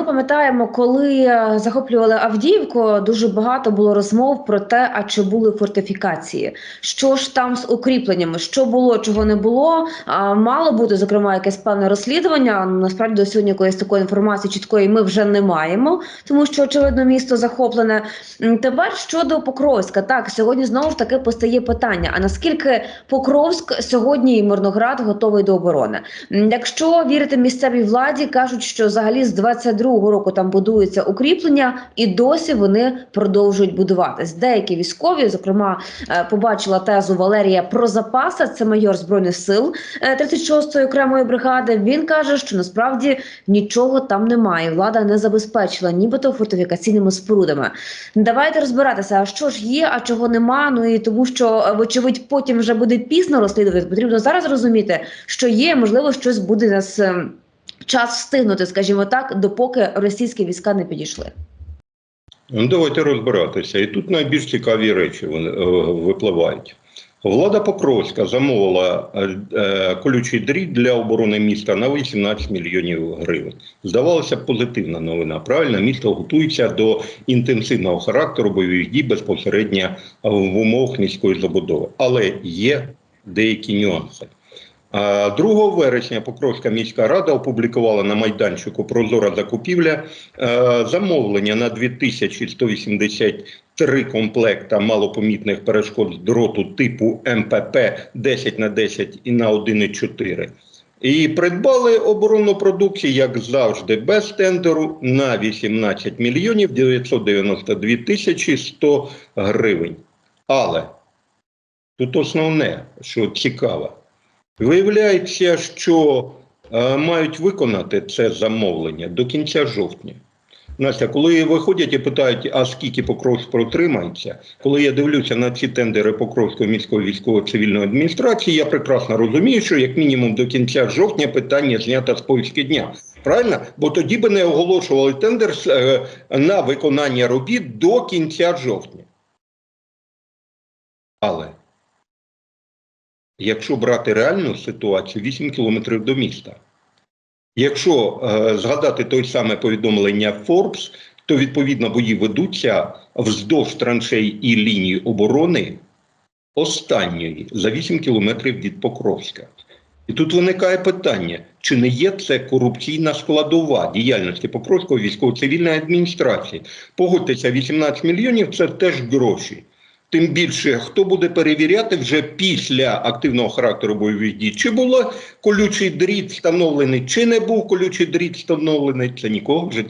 ми пам'ятаємо, коли е, захоплювали Авдіївку, дуже багато було розмов про те, а чи були фортифікації, що ж там з укріпленнями, що було, чого не було. А, мало бути зокрема якесь певне розслідування. Насправді до сьогодні якоїсь такої інформації чіткої ми вже не маємо, тому що очевидно місто захоплене. Тепер щодо Покровська, так сьогодні знову ж таки постає питання: а наскільки Покровськ сьогодні і Мирноград готовий до оборони? Якщо вірити місцевій владі, кажуть, що взагалі з 22-го року там будується укріплення, і досі вони продовжують будуватись. Деякі військові, зокрема, е, побачила тезу Валерія про запаси. Це майор збройних сил е, 36-ї окремої бригади. Він каже, що насправді нічого там немає. Влада не забезпечила, нібито фортифікаційними спорудами. Давайте розбиратися, а що ж є, а чого нема. Ну і тому, що е, вочевидь потім вже буде пізно розслідувати. Потрібно зараз розуміти, що є, можливо, щось буде нас ем, час встигнути, скажімо так, допоки російські війська не підійшли. Ну, давайте розбиратися. І тут найбільш цікаві речі е, випливають. Влада Покровська замовила е, е, колючий дріт для оборони міста на 18 мільйонів гривень. Здавалося позитивна новина. Правильно, місто готується до інтенсивного характеру бойових дій безпосередньо в умовах міської забудови. Але є деякі нюанси. А 2 вересня Покровська міська рада опублікувала на майданчику Прозора закупівля е, замовлення на 2183 комплекта малопомітних перешкод дроту типу МПП 10 на 10 і на 1,4. І придбали оборонну продукцію, як завжди, без тендеру на 18 мільйонів 992 тисячі 100 гривень. Але тут основне, що цікаво, Виявляється, що е, мають виконати це замовлення до кінця жовтня. Настя, коли виходять і питають, а скільки Покровськ протримається, коли я дивлюся на ці тендери Покровської міської військово-цивільної адміністрації, я прекрасно розумію, що як мінімум до кінця жовтня питання знято з повістки дня. Правильно? Бо тоді би не оголошували тендер е, на виконання робіт до кінця жовтня. Але якщо брати реальну ситуацію, 8 кілометрів до міста. Якщо е, згадати той саме повідомлення Forbes, то відповідно бої ведуться вздовж траншей і лінії оборони останньої за 8 кілометрів від Покровська. І тут виникає питання, чи не є це корупційна складова діяльності Покровської військово-цивільної адміністрації? Погодьтеся, 18 мільйонів це теж гроші. Тим більше, хто буде перевіряти вже після активного характеру бойових дій, чи було колючий дріт встановлений, чи не був колючий дріт встановлений, це нікого вже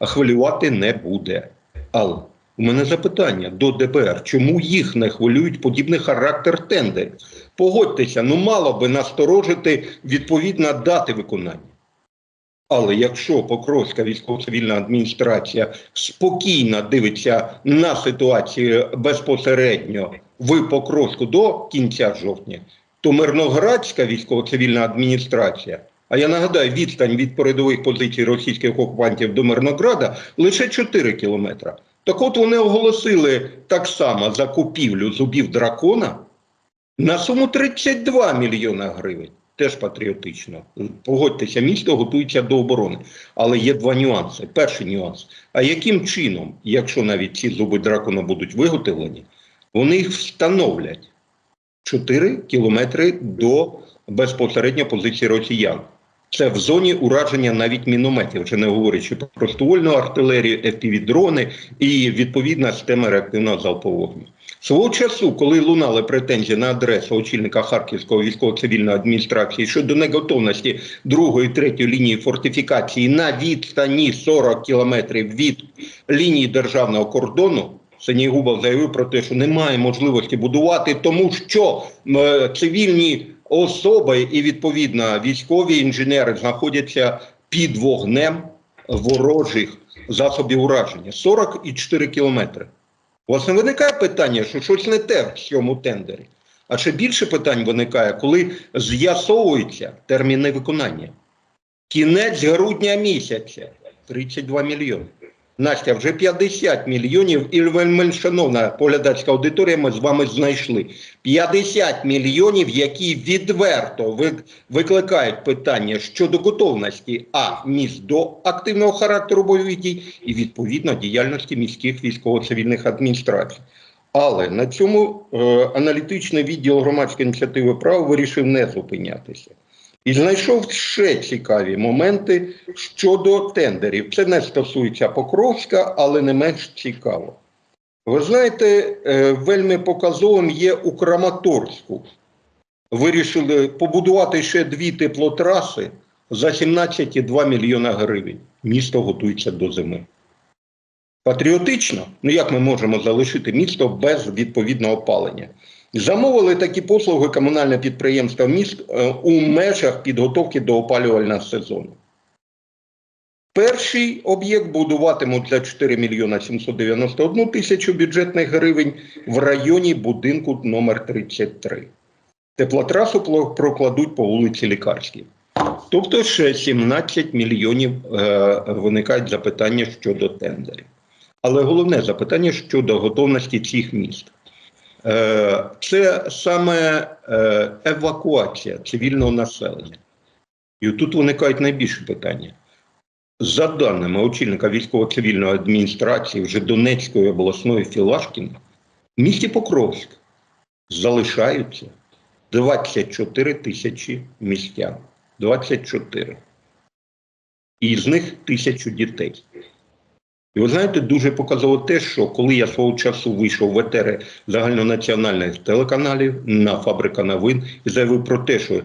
хвилювати не буде. Але у мене запитання до ДБР, чому їх не хвилюють подібний характер тендерів? Погодьтеся, ну мало би насторожити відповідно дати виконання. Але якщо Покровська військово-цивільна адміністрація спокійно дивиться на ситуацію безпосередньо в Покровську до кінця жовтня, то Мирноградська військово-цивільна адміністрація, а я нагадаю, відстань від передових позицій російських окупантів до Мирнограда лише 4 кілометри. Так от вони оголосили так само закупівлю зубів дракона на суму 32 мільйона гривень. Теж патріотично. Погодьтеся, місто готується до оборони. Але є два нюанси. Перший нюанс. А яким чином, якщо навіть ці зуби дракона будуть виготовлені, вони їх встановлять 4 кілометри до безпосередньо позиції росіян. Це в зоні ураження навіть мінометів, вже не говорячи про ствольну артилерію, FPV-дрони і відповідна система реактивного залпового вогню. Свого часу, коли лунали претензії на адресу очільника Харківського військово-цивільної адміністрації щодо неготовності другої третьої лінії фортифікації на відстані 40 кілометрів від лінії державного кордону, Сенігубов заявив про те, що немає можливості будувати, тому що е, цивільні особи і відповідно військові інженери знаходяться під вогнем ворожих засобів ураження 44 кілометри. У вас не виникає питання, що щось не те в цьому тендері. А ще більше питань виникає, коли з'ясовуються терміни виконання. Кінець грудня місяця 32 мільйони. Настя, вже 50 мільйонів, і вельми шановна поглядацька аудиторія, ми з вами знайшли 50 мільйонів, які відверто викликають питання щодо готовності а міст до активного характеру бойових дій і відповідно діяльності міських військово-цивільних адміністрацій. Але на цьому е, аналітичний відділ громадської ініціативи права вирішив не зупинятися. І знайшов ще цікаві моменти щодо тендерів. Це не стосується Покровська, але не менш цікаво. Ви знаєте, е, вельми показовим є у Краматорську. Вирішили побудувати ще дві теплотраси за 17,2 мільйона гривень. Місто готується до зими. Патріотично, ну як ми можемо залишити місто без відповідного опалення? Замовили такі послуги комунальне підприємство міст е, у межах підготовки до опалювального сезону. Перший об'єкт будуватимуть за 4 мільйона 791 тисячу бюджетних гривень в районі будинку номер 33. Теплотрасу прокладуть по вулиці Лікарській. Тобто ще 17 мільйонів е, виникають запитання щодо тендерів. Але головне запитання щодо готовності цих міст. Е, Це саме е, евакуація цивільного населення. І тут виникають найбільші питання. За даними очільника військово-цивільної адміністрації вже Донецької обласної Філашкіна, в місті Покровськ залишаються 24 тисячі містян. 24. І з них тисячу дітей. І ви знаєте, дуже показово те, що коли я свого часу вийшов в етери загальнонаціональних телеканалів на фабрика новин і заявив про те, що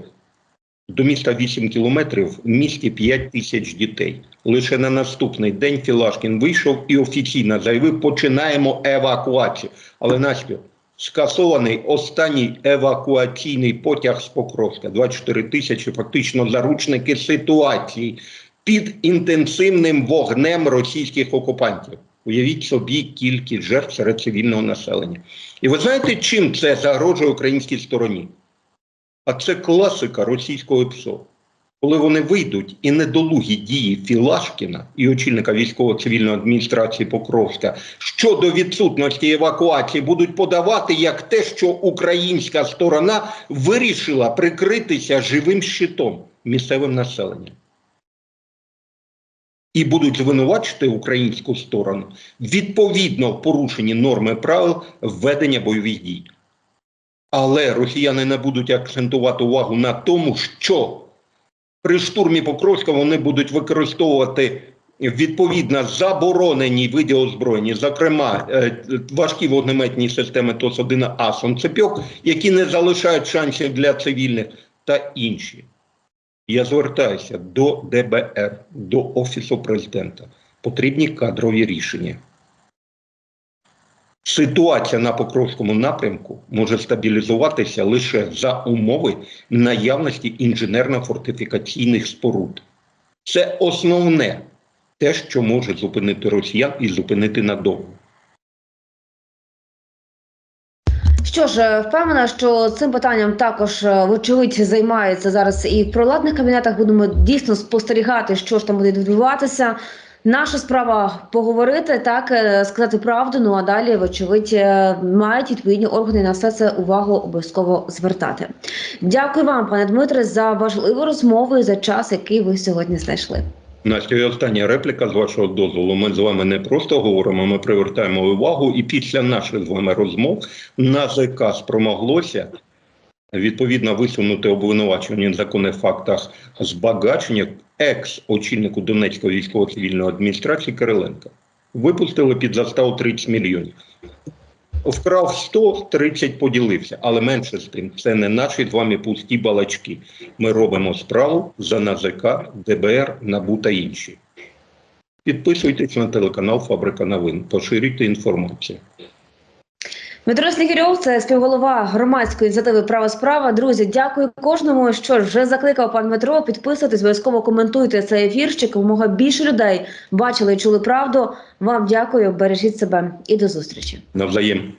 до міста 8 кілометрів, в місті 5 тисяч дітей. Лише на наступний день Філашкін вийшов і офіційно заявив, починаємо евакуацію. Але Настю, скасований останній евакуаційний потяг з Покровська. 24 тисячі фактично заручники ситуації під інтенсивним вогнем російських окупантів. Уявіть собі кількість жертв серед цивільного населення. І ви знаєте, чим це загрожує українській стороні? А це класика російського ПСО. Коли вони вийдуть і недолугі дії Філашкіна і очільника військово-цивільної адміністрації Покровська щодо відсутності евакуації будуть подавати як те, що українська сторона вирішила прикритися живим щитом місцевим населенням. І будуть звинувачити українську сторону відповідно в порушенні норми правил введення бойових дій. Але росіяни не будуть акцентувати увагу на тому, що при штурмі Покровська вони будуть використовувати відповідно заборонені види озброєння, зокрема е, важкі вогнеметні системи ТОС-1 А «Сонцепьок», які не залишають шансів для цивільних, та інші. Я звертаюся до ДБР, до Офісу президента. Потрібні кадрові рішення. Ситуація на Покровському напрямку може стабілізуватися лише за умови наявності інженерно-фортифікаційних споруд. Це основне те, що може зупинити росіян і зупинити надовго. Що ж, е, впевнена, що цим питанням також е, вочевидь займаються зараз і в проладних кабінетах. Будемо дійсно спостерігати, що ж там буде відбуватися. Наша справа поговорити, так е, сказати правду. Ну а далі, вочевидь, мають відповідні органи на все це увагу обов'язково звертати. Дякую вам, пане Дмитре, за важливу розмову і за час, який ви сьогодні знайшли. Настя, і остання репліка з вашого дозволу. Ми з вами не просто говоримо, ми привертаємо увагу, і після наших з вами розмов НАЗК спромоглося відповідно висунути обвинувачення в незаконних фактах збагачення екс-очільнику Донецької військово-цивільної адміністрації Кириленка. Випустили під заставу 30 мільйонів. Вкрав 100, 30 поділився, але менше з тим. Це не наші з вами пусті балачки. Ми робимо справу за НАЗК, ДБР, НАБУ та інші. Підписуйтесь на телеканал Фабрика новин, поширюйте інформацію. Дмитро Снігирьов, це співголова громадської ініціативи Право справа. Друзі, дякую кожному. Що вже закликав пан Дмитро. Підписуйтесь, обов'язково коментуйте цей ефір, щоб якомога більше людей бачили і чули правду. Вам дякую, бережіть себе і до зустрічі. Навзаєм.